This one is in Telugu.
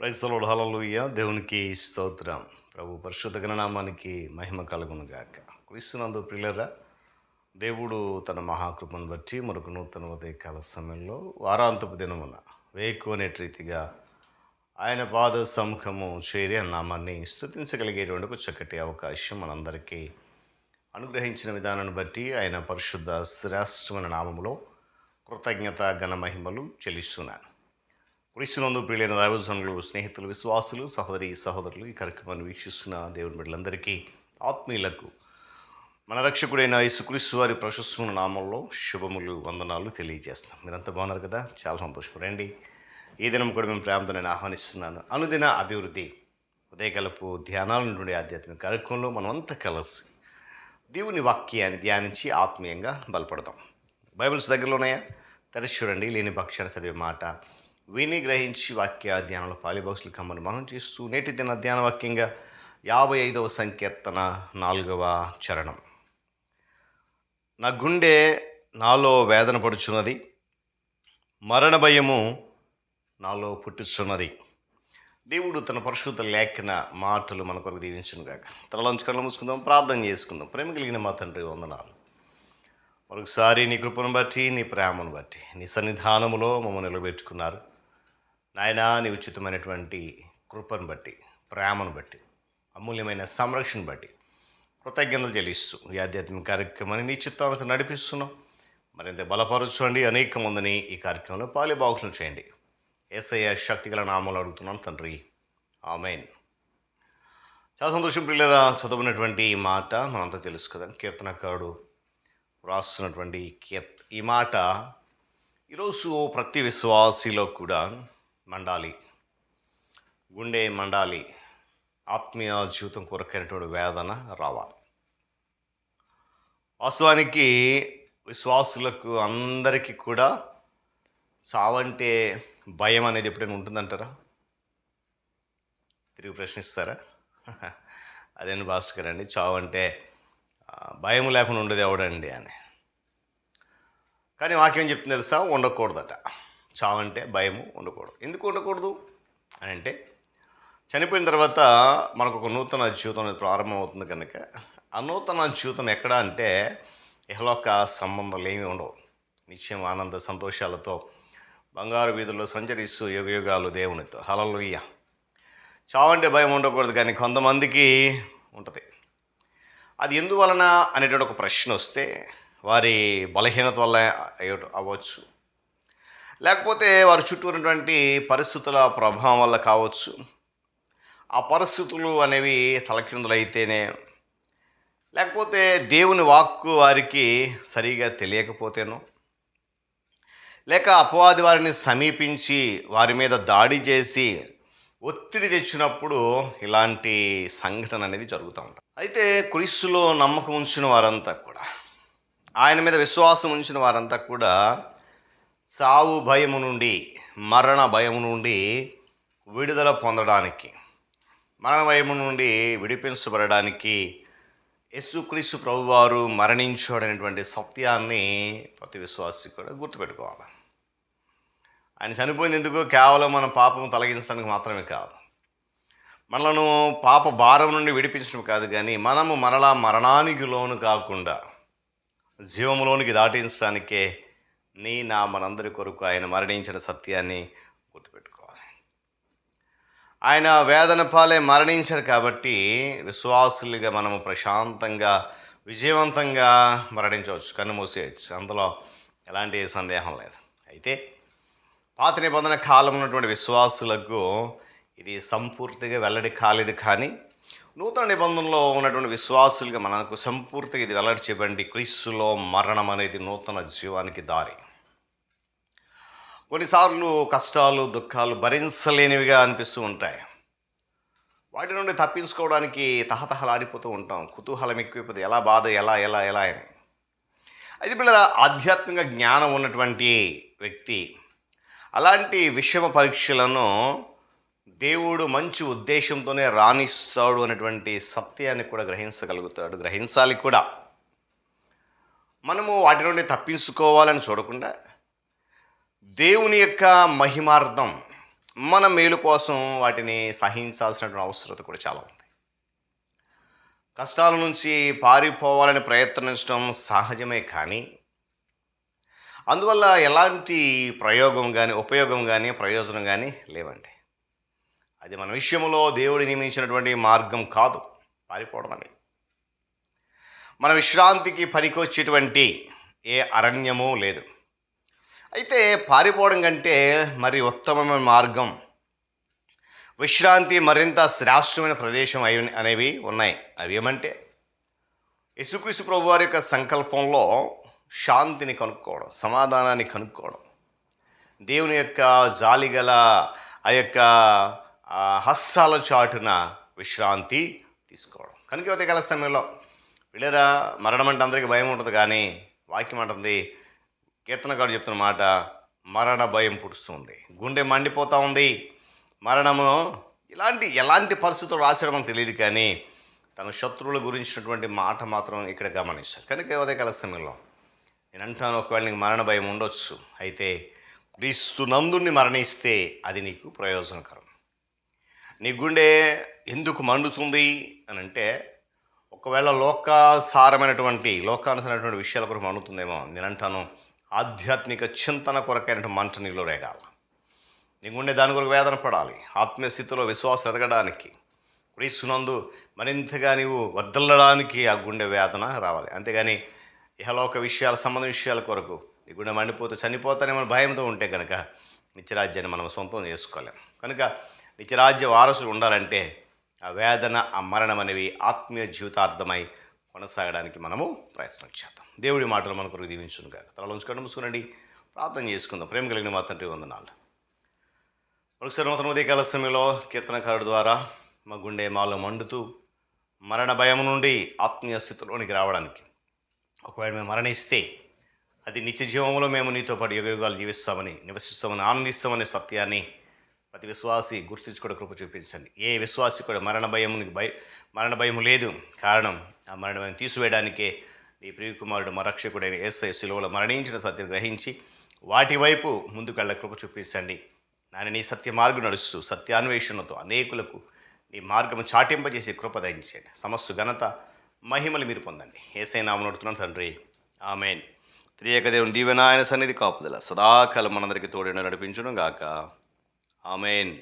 ప్రైసలోడు హలలుయ్య దేవునికి స్తోత్రం. ప్రభు పరిశుద్ధ గణనామానికి మహిమ కలుగును గాక క్రీస్తునందు ప్రియులరా దేవుడు తన మహాకృపను బట్టి మరొక నూతన ఉదయకాల సమయంలో వారాంతపు దినమున వేకు అనే రీతిగా ఆయన పాద సముఖము చేరి నామాన్ని స్థుతించగలిగేటువంటి ఒక చక్కటి అవకాశం మనందరికీ అనుగ్రహించిన విధానాన్ని బట్టి ఆయన పరిశుద్ధ శ్రేష్టమైన నామములో కృతజ్ఞత ఘన మహిమలు చెల్లిస్తున్నాను. క్రీస్తునందు ప్రియులైన దైవజనులు స్నేహితులు విశ్వాసులు సహోదరి సహోదరులు ఈ కార్యక్రమాన్ని వీక్షిస్తున్న దేవుని బిడ్డలందరికీ ఆత్మీయులకు మన రక్షకుడైన యేసుక్రీస్తు వారి ప్రశస్తమైన నామంలో శుభములు వందనాలు తెలియజేస్తాం మీరంతా బాగున్నారు కదా? చాలా సంతోషం. రండి. ఈ దినం కూడా మేము ప్రేమతో నేను ఆహ్వానిస్తున్నాను. అనుదిన అభివృద్ధి ఉదయకలపు ధ్యానాల నుండి ఆధ్యాత్మిక కార్యక్రమంలో మనమంతా కలిసి దేవుని వాక్యాన్ని ధ్యానించి ఆత్మీయంగా బలపడతాం. బైబిల్స్ దగ్గరలో ఉన్నాయా తెరచి చూడండి. లేని పక్షాన్ని చదివే మాట విని గ్రహించి వాక్య ధ్యానంలో పాలిబాక్సులు కమ్మని మనం చేస్తూ నేటి దిన ధ్యాన వాక్యంగా యాభై ఐదవ సంకీర్తన నాలుగవ చరణం. నా గుండె నాలో వేదన పడుచున్నది మరణ భయము నాలో పుట్టుచున్నది. దేవుడు తన పరిశుద్ధ లేఖన మాటలు మన కొరకు దీవించును గాక. తలలంచు కళ్ళు మూసుకుందాం ప్రార్థన చేసుకుందాం. ప్రేమ కలిగిన మా తండ్రి వందనాలు. మరొకసారి నీ కృపను బట్టి నీ ప్రేమను బట్టి నీ సన్నిధానములో మమ్మల్ని నిలబెట్టుకున్నారు. నాయనా నీ ఉచితమైనటువంటి కృపను బట్టి ప్రేమను బట్టి అమూల్యమైన సంరక్షణ బట్టి కృతజ్ఞతలు చెల్లిస్తూ ఈ ఆధ్యాత్మిక కార్యక్రమాన్ని నీ చిత్తానుసరి నడిపిస్తున్నాం. మరింత బలపరచండి. అనేక మందిని ఈ కార్యక్రమంలో పాలిబాగులు చేయండి. ఏసయ్య శక్తిగల నామాలు అడుగుతున్నాను తండ్రి. ఆమెన్. చాలా సంతోషం పిల్లల చదువుకున్నటువంటి ఈ మాట మనంతా తెలుసు కదా కీర్తనకారుడు వ్రాస్తున్నటువంటి కీర్త ఈ మాట ఈరోజు ప్రతి విశ్వాసిలో కూడా మండాలి. గుండె మండాలి. ఆత్మీయ జీవితం కొరకైనటువంటి వేదన రావాలి. వాస్తవానికి విశ్వాసులకు అందరికీ కూడా చావంటే భయం అనేది ఎప్పుడైనా ఉంటుందంటారా? తిరిగి ప్రశ్నిస్తారా? అదేంటి భాస్కర్ అండి? చావు అంటే భయం లేకుండా ఉండేది ఎవడండి అని. కానీ వాక్యం చెప్తుంది తెలుసా? ఉండకూడదట. చావంటే భయము ఉండకూడదు. ఎందుకు ఉండకూడదు? అని అంటే చనిపోయిన తర్వాత మనకు ఒక నూతన జీవితం అనేది ప్రారంభం అవుతుంది కనుక ఆ నూతన జీవితం ఎక్కడ అంటే ఇహలోక సంబంధాలు ఏమీ ఉండవు. నిత్యం ఆనంద సంతోషాలతో బంగారు వీధుల్లో సంచరిస్తూ యుగయుగాలు దేవునితో. హలలుయ్య చావంటే భయం ఉండకూడదు కానీ కొంతమందికి ఉంటుంది. అది ఎందువలన అనేటువంటి ఒక ప్రశ్న వస్తే వారి బలహీనత వల్ల అవ్వచ్చు. లేకపోతే వారి చుట్టూ ఉన్నటువంటి పరిస్థితుల ప్రభావం వల్ల కావచ్చు. ఆ పరిస్థితులు అనేవి తలకిందులైతేనే. లేకపోతే దేవుని వాక్కు వారికి సరిగా తెలియకపోతేనో. లేక అపవాది వారిని సమీపించి వారి మీద దాడి చేసి ఒత్తిడి తెచ్చినప్పుడు ఇలాంటి సంఘటన అనేది జరుగుతూ ఉంటుంది. అయితే క్రీస్తులో నమ్మకం ఉంచిన వారంతా కూడా ఆయన మీద విశ్వాసం ఉంచిన వారంతా కూడా సావు భయము నుండి మరణ భయము నుండి విడుదల పొందడానికి మరణ భయము నుండి విడిపించబడడానికి యేసుక్రీస్తు ప్రభువారు మరణించాడనేటువంటి సత్యాన్ని ప్రతి విశ్వాసి కూడా గుర్తుపెట్టుకోవాలి. ఆయన చనిపోయింది ఎందుకు? కేవలం మన పాపం తొలగించడానికి మాత్రమే కాదు. మనలను పాప భారం నుండి విడిపించడం కాదు కానీ మనము మరలా మరణానికి లోను కాకుండా జీవములోనికి దాటించడానికే నీ నా మనందరి కొరకు ఆయన మరణించిన సత్యాన్ని గుర్తుపెట్టుకోవాలి. ఆయన వేదన పాలే మరణించాడు కాబట్టి విశ్వాసులుగా మనము ప్రశాంతంగా విజయవంతంగా మరణించవచ్చు. కన్ను మూసేయచ్చు. అందులో ఎలాంటి సందేహం లేదు. అయితే పాత నిబంధన కాలం ఉన్నటువంటి విశ్వాసులకు ఇది సంపూర్తిగా వెల్లడి కాలేదు కానీ నూతన నిబంధనలో ఉన్నటువంటి విశ్వాసులుగా మనకు సంపూర్తిగా ఇది వెల్లడి చేయబండి క్రీస్తులో మరణం అనేది నూతన జీవానికి దారి. కొన్నిసార్లు కష్టాలు దుఃఖాలు భరించలేనివిగా అనిపిస్తూ ఉంటాయి. వాటి నుండి తప్పించుకోవడానికి తహతహలాడిపోతూ ఉంటాం. కుతూహలం ఎక్కువైపోతుంది. ఎలా బాధ ఎలా ఎలా ఎలా అని. అయితే పిల్లల ఆధ్యాత్మిక జ్ఞానం ఉన్నటువంటి వ్యక్తి అలాంటి విషమ పరీక్షలను దేవుడు మంచి ఉద్దేశంతోనే రాణిస్తాడు అనేటువంటి సత్యాన్ని కూడా గ్రహించగలుగుతాడు. గ్రహించాలి కూడా. మనము వాటి నుండి తప్పించుకోవాలని చూడకుండా దేవుని యొక్క మహిమార్థం మన మేలు కోసం వాటిని సహించాల్సినటువంటి అవసరత కూడా చాలా ఉంది. కష్టాల నుంచి పారిపోవాలని ప్రయత్నించడం సహజమే కానీ అందువల్ల ఎలాంటి ప్రయోగం కానీ ఉపయోగం కానీ ప్రయోజనం కానీ లేవండి. అది మన విషయంలో దేవుడు నియమించినటువంటి మార్గం కాదు పారిపోవడం అనేది. మన విశ్రాంతికి పనికొచ్చేటువంటి ఏ అరణ్యము లేదు. అయితే పారిపోవడం కంటే మరి ఉత్తమమైన మార్గం విశ్రాంతి మరింత శ్రేష్టమైన ప్రదేశం అయి అనేవి ఉన్నాయి. అవి ఏమంటే యేసుక్రీస్తు ప్రభు వారి యొక్క సంకల్పంలో శాంతిని కనుక్కోవడం సమాధానాన్ని కనుక్కోవడం. దేవుని యొక్క జాలిగల ఆ యొక్క హస్తాల చాటున విశ్రాంతి తీసుకోవడం. కనుక ఉదయకాల సమయంలో వీళ్ళరా మరణం అంటే అందరికీ భయం ఉంటుంది కానీ వాక్యం అంటుంది కీర్తనగాడు చెప్తున్న మాట మరణ భయం పుడుస్తుంది. గుండె మండిపోతూ ఉంది. మరణము ఇలాంటి ఎలాంటి పరిస్థితులు రాశాడు మనకు తెలియదు కానీ తన శత్రువుల గురించినటువంటి మాట మాత్రం ఇక్కడ గమనించాలి. కనుక ఉదయకాల సమయంలో నేను అంటాను ఒకవేళ నీకు మరణ భయం ఉండొచ్చు అయితే క్రీస్తు నందుని మరణిస్తే అది నీకు ప్రయోజనకరం. నీ గుండె ఎందుకు మండుతుంది అని అంటే ఒకవేళ లోకాసారమైనటువంటి లోకానుసరైనటువంటి విషయాల కొరకు మండుతుందేమో నేను అంటాను ఆధ్యాత్మిక చింతన కొరకైనటువంటి మంట నీలో రేగాల. నీకుండే దాని కొరకు వేదన పడాలి. ఆత్మీయ స్థితిలో విశ్వాసం ఎదగడానికి క్రీస్తునందు మరింతగా నీవు వర్దల్లడానికి ఆ గుండె వేదన రావాలి. అంతేగాని ఇహలోక విషయాల సంబంధ విషయాల కొరకు నీ గుండె మండిపోతే చనిపోతానేమో భయంతో ఉంటే కనుక నిత్యరాజ్యాన్ని మనం సొంతం చేసుకోలేం. కనుక నిత్యరాజ్య వారసులు ఉండాలంటే ఆ వేదన ఆ మరణం అనేవి ఆత్మీయ జీవితార్థమై కొనసాగడానికి మనము ప్రయత్నం చేద్దాం. దేవుడి మాటలు మన కొరకు దీవించును కాక తలలోంచి ఉంచుకోండి మూసుకునండి ప్రార్థన చేసుకుందాం. ప్రేమ కలిగిన మా తండ్రి వందనాలు. ఒకసారి నూతన ఉదయకాల సమయంలో కీర్తనకారుడు ద్వారా మా గుండె మాలో మండుతూ మరణ భయం నుండి ఆత్మీయ స్థితిలోనికి రావడానికి ఒకవేళ మేము మరణిస్తే అది నిత్య జీవంలో మేము నీతో పాటు యుగయుగాలు జీవిస్తామని నివసిస్తామని ఆనందిస్తామనే సత్యాన్ని ప్రతి విశ్వాసి గుర్తించుకోవడం కృప చూపించండి. ఏ విశ్వాసి కూడా మరణ భయం భయ మరణ భయం లేదు. కారణం ఆ మరణ భయం తీసివేయడానికే నీ ప్రియకుమారుడు మరక్షకుడైన ఎస్ఐ ఏసై శిలువలో మరణించిన సత్యం గ్రహించి వాటి వైపు ముందుకెళ్ళ కృప చూపించండి. నాయన నీ సత్య మార్గం నడుస్తూ సత్యాన్వేషణతో అనేకులకు నీ మార్గం చాటింపజేసి కృప దయించండి సమస్త ఘనత మహిమలు మీరు పొందండి. ఏసై నామం నడుతున్నాను తండ్రి. ఆమెన్. త్రియేక దేవుని దీవెన ఆయన సన్నిధి కాపుదల సదాకాలం మనందరికీ తోడు నడిపించడం గాక ఆమెన్